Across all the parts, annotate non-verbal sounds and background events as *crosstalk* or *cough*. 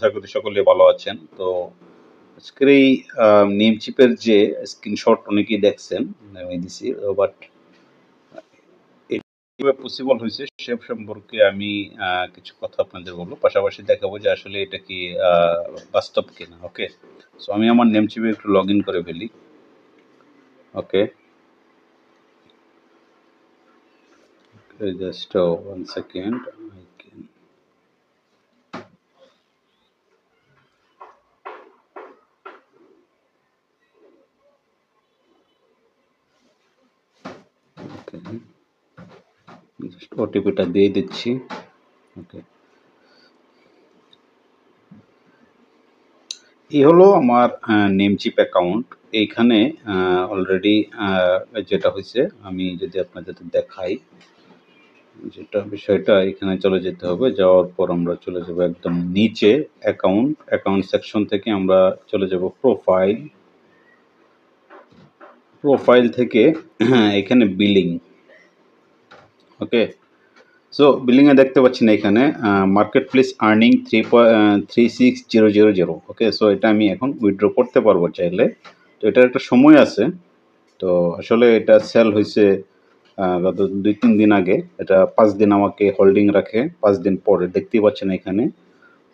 আশা করি সকলে ভালো আছেন। তো আজকের এই নেম চিপের যে স্ক্রিনশট অনেকেই দেখছেন, আমি দিছি বাট পসিবল হয়েছে সে সম্পর্কে আমি কিছু কথা আপনাদের বলব। পাশাপাশি দেখাবো যে আসলে এটা কি বাস্তব কিনা ওকে সো আমি আমার নেম চিপে একটু লগ ইন করে ফেলি। Okay just one second just ওটিপিটা দিয়ে দিচ্ছি। ওকে এই হলো আমার নেমচিপ অ্যাকাউন্ট এইখানে অলরেডি যেটা হয়েছে, আমি যদি আপনাদের দেখাই, যেটা বিষয়টা এখানে চলে যেতে হবে। যাওয়ার পর আমরা চলে যাব একদম নিচে অ্যাকাউন্ট অ্যাকাউন্ট সেকশন থেকে আমরা চলে যাব প্রোফাইল প্রোফাইল থেকে এখানে বিলিং ওকে সো বিলিংয়ে দেখতে পাচ্ছি না এখানে marketplace earning three three six zero zero zero okay so এটা আমি এখন উইথড্র করতে পারব চাইলে। তো এটার একটা সময় আছে। তো আসলে এটা সেল হয়েছে গত দুই তিন দিন আগে। এটা পাঁচ দিন আমাকে হোল্ডিং রাখে, পাঁচ দিন পরে। দেখতেই পাচ্ছেন এখানে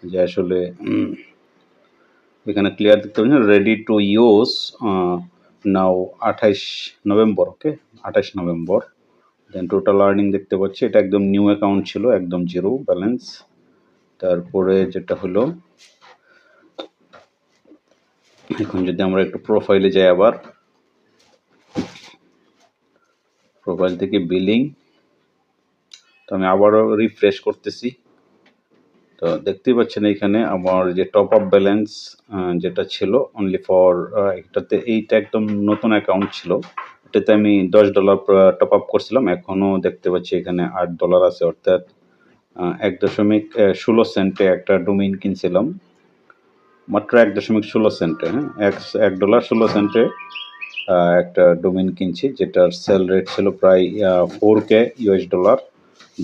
যে আসলে এখানে ক্লিয়ার দেখতে পাচ্ছেন রেডি টু ইউজ নাও আঠাইশ নভেম্বর ওকে আঠাইশ নভেম্বর। দেন টোটাল আর্নিং দেখতে পাচ্ছি, এটা একদম নিউ অ্যাকাউন্ট ছিল, একদম জিরো ব্যালেন্স তারপরে যেটা হলো, এখন যদি আমরা একটু প্রোফাইলে যাই আবার। প্রোফাইল থেকে বিলিং তো আমি আবারও রিফ্রেশ করতেছি। তো দেখতেই পাচ্ছেন এখানে আমার যে টপ আপ ব্যালেন্স যেটা ছিল অনলি ফর এটাতে এইটা একদম নতুন অ্যাকাউন্ট ছিল। এটাতে আমি দশ ডলার টপ আপ করছিলাম। এখনও দেখতে পাচ্ছি এখানে আট ডলার আছে, অর্থাৎ এক দশমিক ষোলো সেন্টে একটা ডোমিন কিনছিলাম। মাত্র এক দশমিক ষোলো সেন্টে হ্যাঁ? এক এক ডলার ষোলো সেন্টে একটা ডোমিন কিনছি, যেটার সেল রেট ছিল প্রায় four K US dollar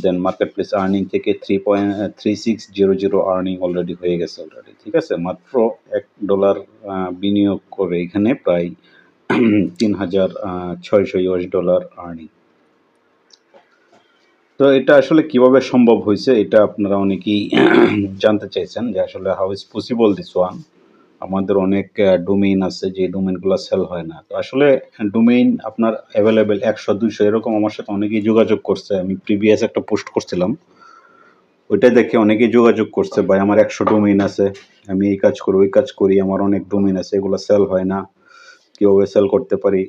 then marketplace earning থেকে three point three six zero zero earning already হয়ে গেছে অলরেডি ঠিক আছে? মাত্র এক ডলার বিনিয়োগ করে এখানে প্রায় তিন হাজার ছয়শো ইউএস ডলার আর্নিং তো এটা আসলে কীভাবে সম্ভব হয়েছে এটা আপনারা অনেকেই জানতে চাইছেন যে আসলে how is possible this one আমাদের অনেক ডোমেইন আছে যে ডোমেইনগুলো সেল হয় না। তো আসলে ডোমেইন আপনার অ্যাভেলেবেল একশো, দুইশো এরকম আমার সাথে অনেকেই যোগাযোগ করছে। আমি প্রিভিয়াস একটা পোস্ট করছিলাম। ওইটা দেখে অনেকেই যোগাযোগ করছে, ভাই, আমার একশো ডোমেইন আছে, আমি এই কাজ করি, ওই কাজ করি, আমার অনেক ডোমেইন আছে, এগুলো সেল হয় না। কীভাবে সেল করতে পারি।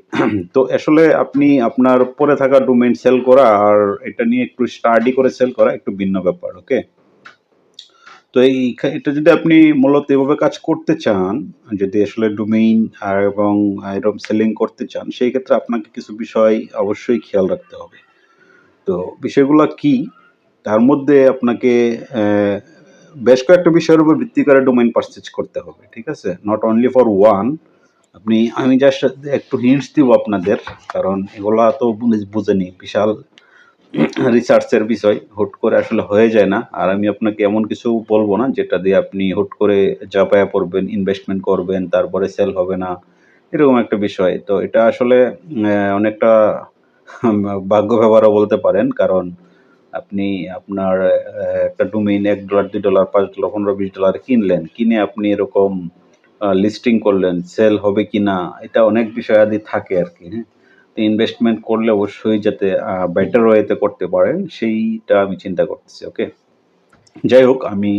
তো আসলে আপনি আপনার পরে থাকা ডোমেন সেল করা আর এটা নিয়ে একটু স্টাডি করে সেল করা একটু ভিন্ন ব্যাপার ওকে তো এই এটা যদি আপনি মূলত এভাবে কাজ করতে চান, যদি আসলে ডোমেইন আর এবং এরকম সেলিং করতে চান, সেই ক্ষেত্রে আপনাকে কিছু বিষয় অবশ্যই খেয়াল রাখতে হবে। তো বিষয়গুলো কি? তার মধ্যে আপনাকে বেশ কয়েকটা বিষয়ের উপর ভিত্তি করে ডোমেইন পারচেজ করতে হবে, ঠিক আছে? নট অনলি ফর ওয়ান আপনি, আমি জাস্ট একটু হিন্টস দিব আপনাদের, কারণ এগুলা তো বুঝেনি। বিশাল রিসার্চের বিষয়, হুট করে আসলে হয়ে যায় না। আর আমি আপনাকে এমন কিছু বলব না, যেটা দিয়ে আপনি হুট করে চাপায়া পড়বেন ইনভেস্টমেন্ট করবেন, তারপরে সেল হবে না, এরকম একটা বিষয়। তো এটা আসলে অনেকটা *laughs* ভাগ্য ব্যবহারও বলতে পারেন, কারণ আপনি আপনার একটা ডোমেইন এক ডলার দুই ডলার পাঁচ ডলার পনেরো, বিশ ডলার কিনলেন, কিনে আপনি এরকম লিস্টিং করলেন সেল হবে কি না এটা অনেক বিষয়াদি থাকে আর কি হ্যাঁ? তো ইনভেস্টমেন্ট করলে অবশ্যই যাতে বেটার ওয়েতে করতে পারেন, সেইটা আমি চিন্তা করতেছি ওকে যাই হোক, আমি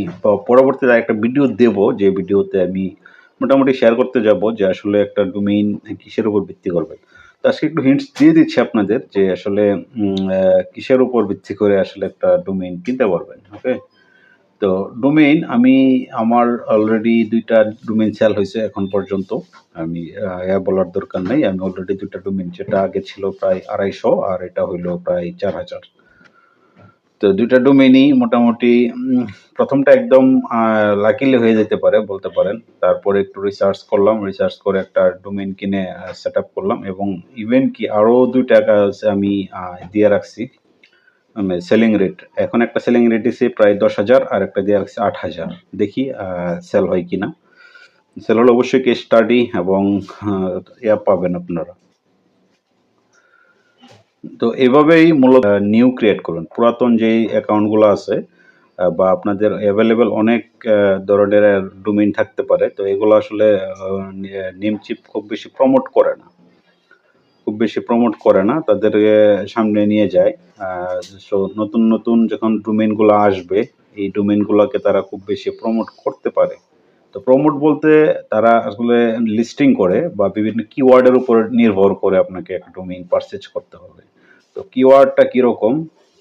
পরবর্তীতে একটা ভিডিও দেব, যে ভিডিওতে আমি মোটামুটি শেয়ার করতে যাব, যে আসলে একটা ডোমেইন কিসের উপর ভিত্তি করবেন। তো আজকে একটু হিন্টস দিয়ে দিচ্ছি আপনাদের, যে আসলে কিসের উপর ভিত্তি করে আসলে একটা ডোমেইন কিনতে পারবেন ওকে তো ডোমেইন আমি আমার অলরেডি দুইটা ডোমেইন সেল হয়েছে এখন পর্যন্ত। আমি ইয়া বলার দরকার নেই। আমি অলরেডি দুইটা ডোমেইন যেটা আগে ছিল প্রায় আড়াইশো, আর এটা হইল প্রায় চার হাজার তো দুইটা ডোমেইনই মোটামুটি প্রথমটা একদম লাকিলি হয়ে যেতে পারে বলতে পারেন। তারপরে একটু রিসার্চ করলাম রিসার্চ করে একটা ডোমেইন কিনে সেট করলাম এবং ইভেন কি আরও দুইটা আমি দিয়ে রাখছি। সেলিং রেট এখন একটা সেলিং রেট দিছে প্রায় দশ হাজার, আর একটা দেওয়া রাখছে আট হাজার। দেখি সেল হয় কি না সেল হলে অবশ্যই কেস স্টাডি এবং ইয়া পাবেন আপনারা। তো এভাবেই মূলত নিউ ক্রিয়েট করুন। পুরাতন যেই অ্যাকাউন্টগুলো আছে বা আপনাদের অ্যাভেলেবেল অনেক ধরনের ডোমেইন থাকতে পারে। তো এগুলো আসলে নিমচিপ খুব বেশি প্রমোট করে না। খুব বেশি প্রমোট করে না, তাদেরকে সামনে নিয়ে যায়। সো নতুন নতুন যখন ডোমেইনগুলো আসবে, এই ডোমেইনগুলোকে তারা খুব বেশি প্রমোট করতে পারে। তো প্রমোট বলতে তারা আসলে লিস্টিং করে বা বিভিন্ন কিওয়ার্ডের উপর নির্ভর করে আপনাকে একটা ডোমেইন পারচেজ করতে হবে। তো কিওয়ার্ডটা কীরকম?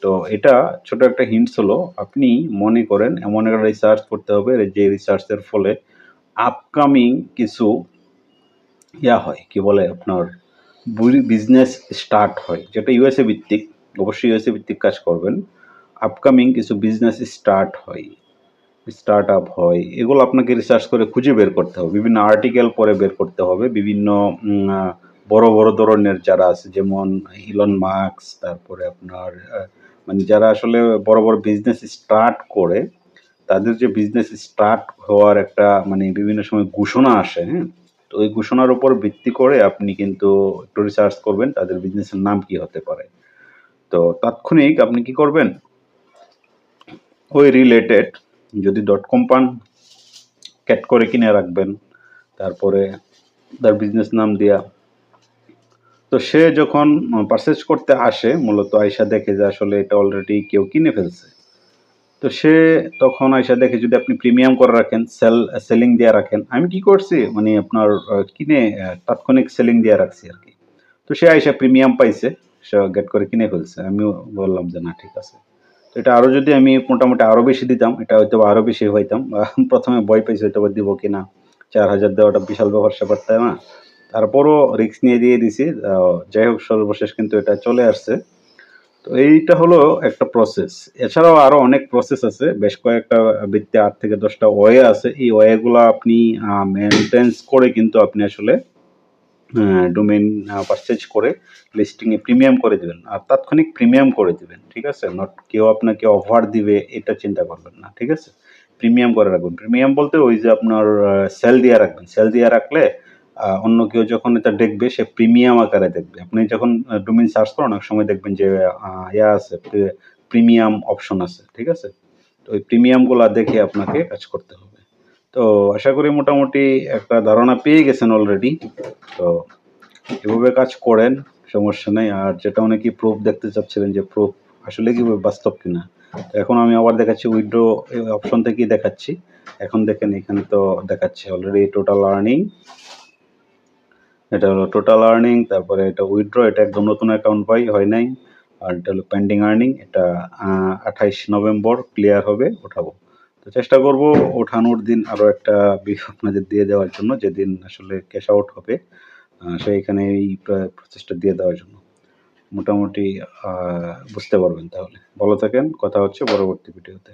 তো এটা ছোট একটা হিন্টস হলো, আপনি মনে করেন এমন একটা রিসার্চ করতে হবে, যে রিসার্চের ফলে আপকামিং কিছু ইয়া হয়, কি বলে আপনার বিজনেস স্টার্ট হয়। যেটা ইউএসএ ভিত্তিক, অবশ্যই ইউএসএ ভিত্তিক কাজ করবেন। আপকামিং কিছু বিজনেস স্টার্ট হয়। স্টার্ট আপ হয়। এগুলো আপনাকে রিসার্চ করে খুঁজে বের করতে হবে। বিভিন্ন আর্টিকেল পরে বের করতে হবে। বিভিন্ন বড় বড় ধরনের যারা আছে, যেমন ইলন মার্কস তারপরে আপনার মানে যারা আসলে বড় বড় বিজনেস স্টার্ট করে, তাদের যে বিজনেস স্টার্ট হওয়ার একটা মানে বিভিন্ন সময় ঘোষণা আসে হ্যাঁ? তো ওই ঘোষণার উপর ভিত্তি করে আপনি কিন্তু একটু রিসার্চ করবেন, তাদের বিজনেসের নাম কি হতে পারে। তো তাৎক্ষণিক আপনি কি করবেন? ওই রিলেটেড যদি ডট কম পান ক্যাট করে কিনে রাখবেন, তারপরে তার বিজনেস নাম দিয়া। তো সে যখন পারচেজ করতে আসে, মূলত আয়সা দেখে যে আসলে এটা অলরেডি কেউ কিনে ফেলছে। তো সে তখন আয়সা দেখে, যদি আপনি প্রিমিয়াম করে রাখেন সেল সেলিং দিয়ে রাখেন, আমি কি করছি? মানে আপনার কিনে তাৎক্ষণিক সেলিং দিয়ে রাখছি আর কি। তো সে আয়সা প্রিমিয়াম পাইছে, সে গেট করে কিনে ফেলছে। আমিও বললাম যে, না, ঠিক আছে। তো এটা আরও যদি আমি মোটামুটি আরও বেশি দিতাম, এটা হয়তো আরও বেশি হইতাম। *laughs* প্রথমে ভয় পাইছি হয়তো দিব কিনা চার হাজার দেওয়াটা বিশাল ব্যাপার স্যাপার তাই না? তারপরও রিস্ক নিয়ে দিয়ে দিছি। যাই হোক, সর্বশেষ কিন্তু এটা চলে আসছে। তো এইটা হলো একটা প্রসেস এছাড়াও আরও অনেক প্রসেস আছে। বেশ কয়েকটা বৃত্তে আট থেকে দশটা ওয়ে আছে। এই ওয়েগুলো আপনি মেনটেন্স করে কিন্তু আপনি আসলে ডোমেইন পারচেজ করে লিস্টিংয়ে প্রিমিয়াম করে দিবেন। আর তাৎক্ষণিক প্রিমিয়াম করে দিবেন, ঠিক আছে? নট কেউ আপনাকে অফার দিবে, এটা চিন্তা করবেন না, ঠিক আছে? প্রিমিয়াম করে রাখবেন। প্রিমিয়াম বলতে ওই যে আপনার সেল দিয়ে রাখবেন। সেল দিয়ে রাখলে অন্য কেউ যখন এটা দেখবে, সে প্রিমিয়াম আকারে দেখবে। আপনি যখন ডোমেইন সার্চ করেন, অনেক সময় দেখবেন যে ইয়া আছে প্রিমিয়াম অপশন আছে, ঠিক আছে? তো ওই প্রিমিয়ামগুলো দেখে আপনাকে কাজ করতে হবে। তো আশা করি মোটামুটি একটা ধারণা পেয়ে গেছেন অলরেডি তো এভাবে কাজ করেন, সমস্যা নেই। আর যেটা অনেকেই প্রুফ দেখতে চাচ্ছিলেন যে প্রুফ আসলে কি বাস্তব কিনা। তো এখন আমি আবার দেখাচ্ছি উইড্রো অপশন থেকেই দেখাচ্ছি। এখন দেখেন, এখানে তো দেখাচ্ছে অলরেডি টোটাল আর্নিং এটা হলো টোটাল আর্নিং তারপরে এটা উইথড্র এটা একদম নতুন অ্যাকাউন্ট পাই, হয় নাই। আর এটা হলো পেন্ডিং আর্নিং এটা আঠাইশ নভেম্বর ক্লিয়ার হবে, ওঠাবো। তো চেষ্টা করব ওঠানোর দিন আরও একটা আপনাদের দিয়ে দেওয়ার জন্য, যেদিন আসলে ক্যাশ আউট হবে সেইখানে এই প্রসেসটা দিয়ে দেওয়ার জন্য। মোটামুটি বুঝতে পারবেন তাহলে। ভালো থাকেন, কথা হচ্ছে পরবর্তী ভিডিওতে